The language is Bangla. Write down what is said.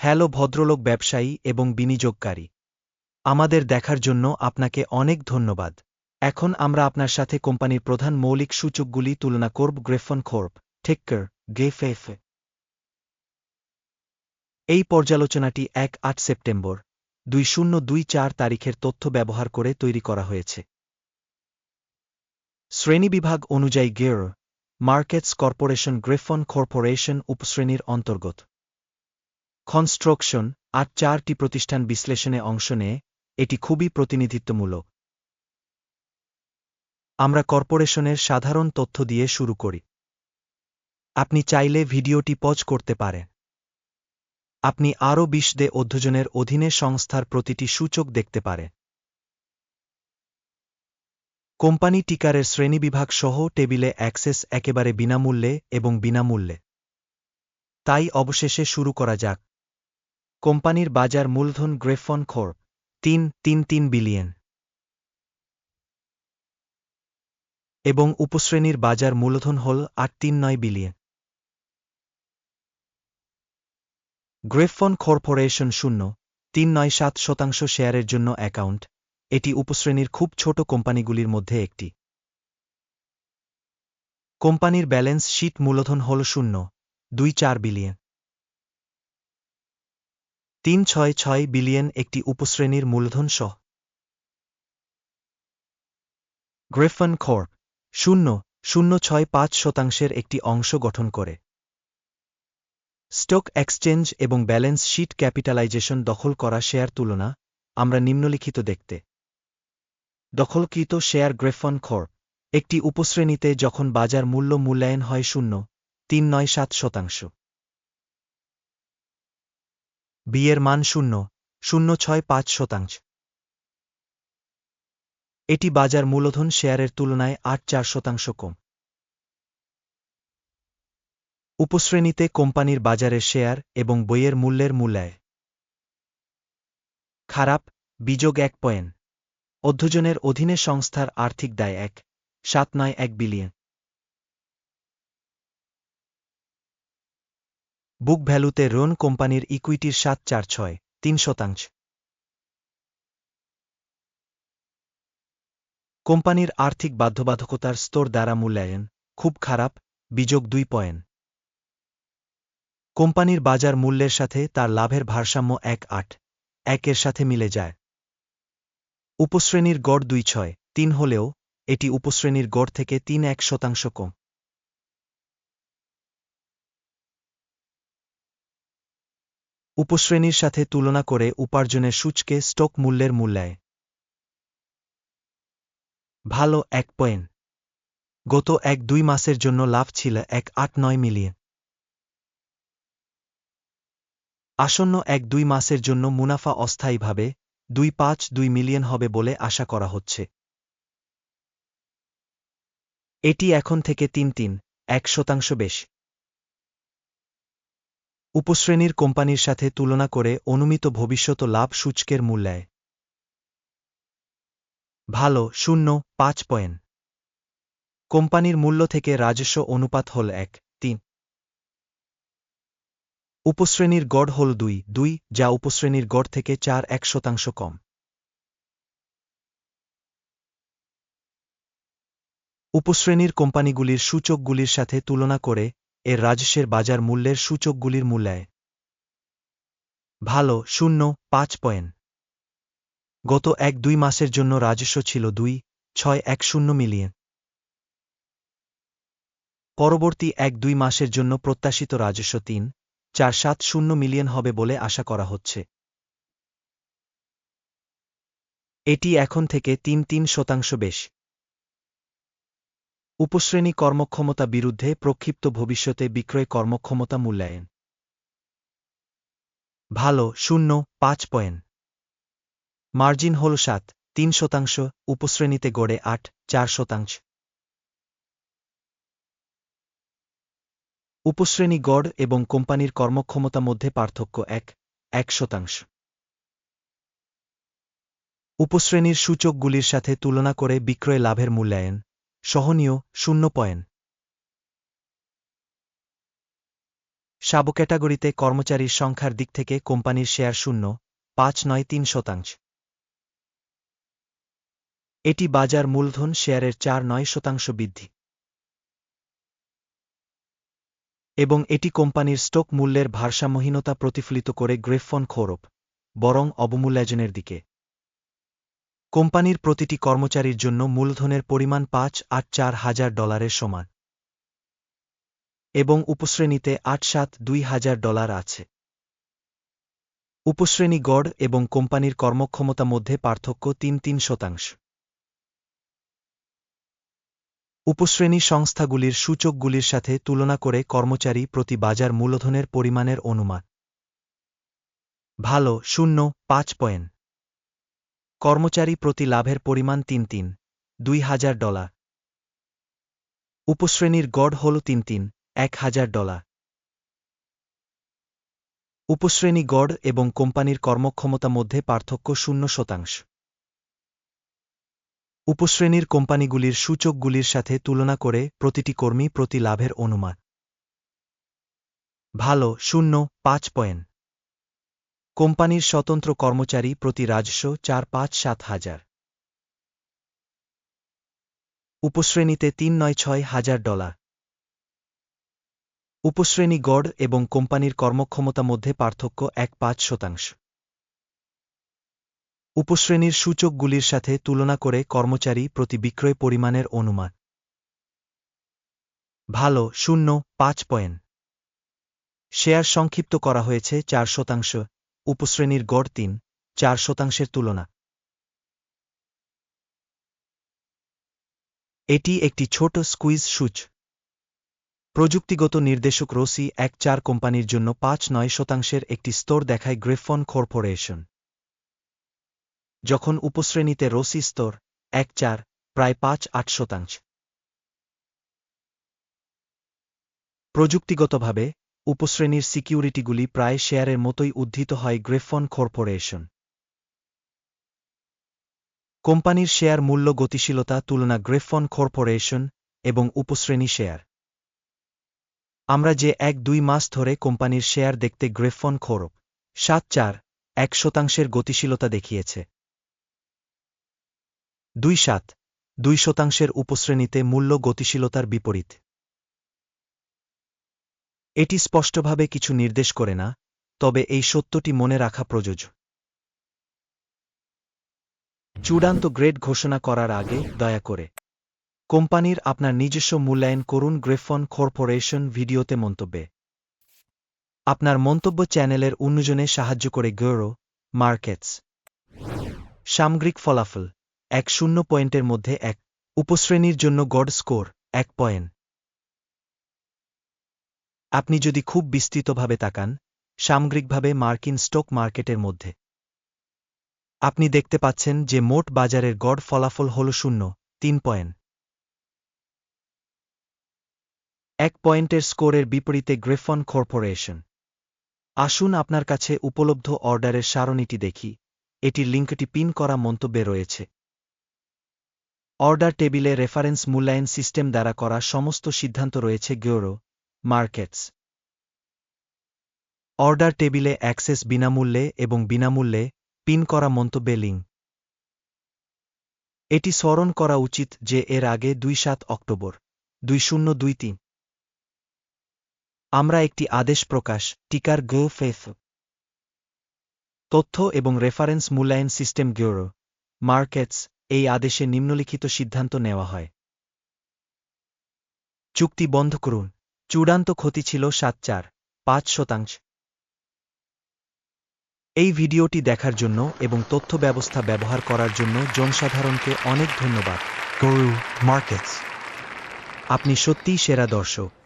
হ্যালো ভদ্রলোক ব্যবসায়ী এবং বিনিয়োগকারী। আমাদের দেখার জন্য আপনাকে অনেক ধন্যবাদ। এখন আমরা আপনার সাথে কোম্পানির প্রধান মৌলিক সূচকগুলি তুলনা করব গ্রেফন খোর্প, ঠেক্কর গেফএফ এই পর্যালোচনাটি এক আট সেপ্টেম্বর, দুই শূন্য দুই চার তারিখের তথ্য ব্যবহার করে তৈরি করা হয়েছে। শ্রেণীবিভাগ অনুযায়ী গের, মার্কেটস কর্পোরেশন গ্রেফন কর্পোরেশন উপশ্রেণীর অন্তর্গত। কনস্ট্রাকশন আট চারটি প্রতিষ্ঠান বিশ্লেষণে অংশ নেয়, এটি খুবই প্রতিনিধিত্বমূলক। আমরা কর্পোরেশনের সাধারণ তথ্য দিয়ে শুরু করি। আপনি চাইলে ভিডিওটি পজ করতে পারেন। আপনি আরও বিশ দে অধ্যজনের অধীনে সংস্থার প্রতিটি সূচক দেখতে পারে কোম্পানি টিকারের শ্রেণীবিভাগ সহ টেবিলে অ্যাক্সেস একেবারে বিনামূল্যে এবং বিনামূল্যে। তাই অবশেষে শুরু করা যাক। কোম্পানির বাজার মূলধন গ্রেফন খোর, তিন তিন তিন বিলিয়ন। এবং উপশ্রেণীর বাজার মূলধন হল আট, তিন, নয় বিলিয়ন। গ্রেফন কর্পোরেশন শূন্য, তিন, নয়, সাত শতাংশ শেয়ারের জন্য অ্যাকাউন্ট, এটি উপশ্রেণীর খুব ছোট কোম্পানিগুলির মধ্যে একটি। কোম্পানির ব্যালেন্স শীট মূলধন হল শূন্য, দুই, চার বিলিয়ন। তিন ছয় ছয় বিলিয়ন একটি উপশ্রেণীর মূলধন সহ। গ্রেফন খর্প শূন্য শূন্য ছয় পাঁচ শতাংশের একটি অংশ গঠন করে। স্টক এক্সচেঞ্জ এবং ব্যালেন্স শিট ক্যাপিটালাইজেশন দখল করা শেয়ার তুলনা আমরা নিম্নলিখিত দেখতে। দখলকৃত শেয়ার গ্রেফন খর একটি উপশ্রেণীতে যখন বাজার মূল্য মূল্যায়ন হয় শূন্য, তিন নয় সাত শতাংশ। বিয়ের মান শূন্য শূন্য ছয় পাঁচ শতাংশ। এটি বাজার মূলধন শেয়ারের তুলনায় আট চার শতাংশ কম। উপশ্রেণীতে কোম্পানির বাজারের শেয়ার এবং বইয়ের মূল্যের মূল্যায়। খারাপ, বিযোগ এক পয়েন্ট। অধ্যজনের অধীনে সংস্থার আর্থিক দায় এক, সাত নয় এক বিলিয়ন। বুক ভ্যালুতে রোন কোম্পানির ইকুইটির সাত চার ছয়, তিন শতাংশ। কোম্পানির আর্থিক বাধ্যবাধকতার স্তর দ্বারা মূল্যায়ন খুব খারাপ, বিযোগ দুই পয়েন্ট। কোম্পানির বাজার মূল্যের সাথে তার লাভের ভারসাম্য এক আট একের সাথে মিলে যায়। উপশ্রেণীর গড় দুই ছয়, তিন হলেও এটি উপশ্রেণীর গড় থেকে তিন এক শতাংশ কম। উপশ্রেণীর সাথে তুলনা করে উপার্জনের সূচকে স্টক মূল্যের মূল্যায়। ভালো এক পয়েন্ট। গত এক দুই মাসের জন্য লাভ ছিল এক আট নয় মিলিয়ন। আসন্ন এক দুই মাসের জন্য মুনাফা অস্থায়ীভাবে দুই পাঁচ দুই মিলিয়ন হবে বলে আশা করা হচ্ছে। এটি এখন থেকে তিন তিন, এক শতাংশ বেশ। উপশ্রেণীর কোম্পানির সাথে তুলনা করে অনুমিত ভবিষ্যৎ লাভ সূচকের মূল্যায় ভালো, শূন্য, পাঁচ পয়েন্ট। কোম্পানির মূল্য থেকে রাজস্ব অনুপাত হল এক, তিন। উপশ্রেণীর গড় হল দুই দুই, যা উপশ্রেণীর গড় থেকে চার, এক শতাংশ কম। উপশ্রেণীর কোম্পানিগুলির সূচকগুলির সাথে তুলনা করে এর রাজস্বের বাজার মূল্যের সূচকগুলির মূল্যায়। ভালো, শূন্য, পাঁচ পয়েন্ট। গত এক দুই মাসের জন্য রাজস্ব ছিল দুই, ছয়, এক শূন্য মিলিয়ন। পরবর্তী এক দুই মাসের জন্য প্রত্যাশিত রাজস্ব তিন, চার, সাত শূন্য মিলিয়ন হবে বলে আশা করা হচ্ছে। এটি এখন থেকে তিন তিন শতাংশ বেশ। উপশ্রেণী কর্মক্ষমতা বিরুদ্ধে প্রক্ষিপ্ত ভবিষ্যতে বিক্রয় কর্মক্ষমতা মূল্যায়ন। ভালো, শূন্য, পাঁচ পয়েন্ট। মার্জিন হল সাত, তিন শতাংশ, উপশ্রেণীতে গড়ে আট, চার শতাংশ। উপশ্রেণী গড় এবং কোম্পানির কর্মক্ষমতা মধ্যে পার্থক্য এক এক শতাংশ। উপশ্রেণীর সূচকগুলির সাথে তুলনা করে বিক্রয় লাভের মূল্যায়ন। সহনীয় শূন্য পয়েন্ট। সাব ক্যাটাগরিতে কর্মচারীর সংখ্যার দিক থেকে কোম্পানির শেয়ার শূন্য, পাঁচ নয় তিন শতাংশ। এটি বাজার মূলধন শেয়ারের চার নয় শতাংশ বৃদ্ধি। এবং এটি কোম্পানির স্টক মূল্যের ভারসাম্যহীনতা প্রতিফলিত করে গ্রেফন খোরপ বরং অবমূল্যায়নের দিকে। কোম্পানির প্রতিটি কর্মচারীর জন্য মূলধনের পরিমাণ পাঁচ আট চার হাজার ডলারের সমান। এবং উপশ্রেণীতে আট সাত দুই হাজার ডলার আছে। উপশ্রেণী গড় এবং কোম্পানির কর্মক্ষমতা মধ্যে পার্থক্য তিন তিন শতাংশ। উপশ্রেণী সংস্থাগুলির সূচকগুলির সাথে তুলনা করে কর্মচারী প্রতি বাজার মূলধনের পরিমাণের অনুমান। ভালো, শূন্য, পাঁচ পয়েন্ট। কর্মচারী প্রতি লাভের পরিমাণ তিন তিন, দুই হাজার ডলার। উপশ্রেণীর গড় হল তিন তিন, এক হাজার ডলার। উপশ্রেণী গড় এবং কোম্পানির কর্মক্ষমতা মধ্যে পার্থক্য শূন্য শতাংশ। উপশ্রেণীর কোম্পানিগুলির সূচকগুলির সাথে তুলনা করে প্রতিটি কর্মী প্রতি লাভের অনুমান। ভালো, শূন্য, পাঁচ পয়েন্ট। কোম্পানির স্বতন্ত্র কর্মচারী প্রতি রাজস্ব চার পাঁচ সাত হাজার। উপশ্রেণীতে তিন নয় ছয় হাজার ডলার। উপশ্রেণী গড় এবং কোম্পানির কর্মক্ষমতা মধ্যে পার্থক্য এক পাঁচ শতাংশ। উপশ্রেণীর সূচকগুলির সাথে তুলনা করে কর্মচারী প্রতি বিক্রয় পরিমাণের অনুমান। ভালো, শূন্য, পাঁচ পয়েন্ট। শেয়ার সংক্ষিপ্ত করা হয়েছে চার শতাংশ। উপশ্রেণীর গড় তিন, চার শতাংশের তুলনা। এটি একটি ছোট স্কুইজ সুচ। প্রযুক্তিগত নির্দেশক রসি এক চার কোম্পানির জন্য পাঁচ নয় শতাংশের একটি স্তর দেখায় গ্রেফন কর্পোরেশন। যখন উপশ্রেণীতে রসি স্তর, এক চার, প্রায় পাঁচ আট শতাংশ। প্রযুক্তিগতভাবে উপশ্রেণীর সিকিউরিটিগুলি প্রায় শেয়ারের মতোই উদ্ধৃত হয় গ্রেফন কর্পোরেশন। কোম্পানির শেয়ার মূল্য গতিশীলতা তুলনা গ্রেফন কর্পোরেশন এবং উপশ্রেণী শেয়ার। আমরা যে এক দুই মাস ধরে কোম্পানির শেয়ার দেখতে গ্রেফন খোরপ সাত চার, এক শতাংশের গতিশীলতা দেখিয়েছে। দুই সাত, দুই শতাংশের উপশ্রেণীতে মূল্য গতিশীলতার বিপরীত। এটি স্পষ্টভাবে কিছু নির্দেশ করে না, তবে এই সত্যটি মনে রাখা প্রযোজ্য। চূড়ান্ত গ্রেড ঘোষণা করার আগে দয়া করে কোম্পানির আপনার নিজস্ব মূল্যায়ন করুন গ্রেফন কর্পোরেশন ভিডিওতে মন্তব্যে। আপনার মন্তব্য চ্যানেলের উন্নয়নে সাহায্য করে গৌরো, মার্কেটস। সামগ্রিক ফলাফল, এক শূন্য পয়েন্টের মধ্যে এক, উপশ্রেণীর জন্য গড স্কোর, এক পয়েন্ট। আপনি যদি খুব বিস্তৃতভাবে তাকান, সামগ্রিকভাবে মার্কিন স্টক মার্কেটের মধ্যে। আপনি দেখতে পাচ্ছেন যে মোট বাজারের গড় ফলাফল হল শূন্য, তিন পয়েন্ট। এক পয়েন্টের স্কোরের বিপরীতে গ্রেফন কর্পোরেশন। আসুন আপনার কাছে উপলব্ধ অর্ডারের সারণীটি দেখি, এটির লিঙ্কটি পিন করা মন্তব্যে রয়েছে। অর্ডার টেবিলে রেফারেন্স মূল্যায়ন সিস্টেম দ্বারা করা সমস্ত সিদ্ধান্ত রয়েছে গেওরো মার্কেটস। অর্ডার টেবিলে অ্যাক্সেস বিনামূল্যে এবং বিনামূল্যে পিন করা মন্তব্যে লিঙ্ক। এটি স্মরণ করা উচিত যে এর আগে দুই সাত অক্টোবর, দুই শূন্য দুই তিন। আমরা একটি আদেশ প্রকাশ, টিকার গো ফেফ। তথ্য এবং রেফারেন্স মূল্যায়ন সিস্টেম গেওরো মার্কেটস, এই আদেশে নিম্নলিখিত সিদ্ধান্ত নেওয়া হয়। চুক্তি বন্ধ করুন। চূড়ান্ত ক্ষতি ছিল সাত চার পাঁচ শতাংশ। এই ভিডিওটি দেখার জন্য এবং তথ্য ব্যবস্থা ব্যবহার করার জন্য জনসাধারণকে অনেক ধন্যবাদ। গরু মার্কেটস আপনি সত্যিই সেরা দর্শক।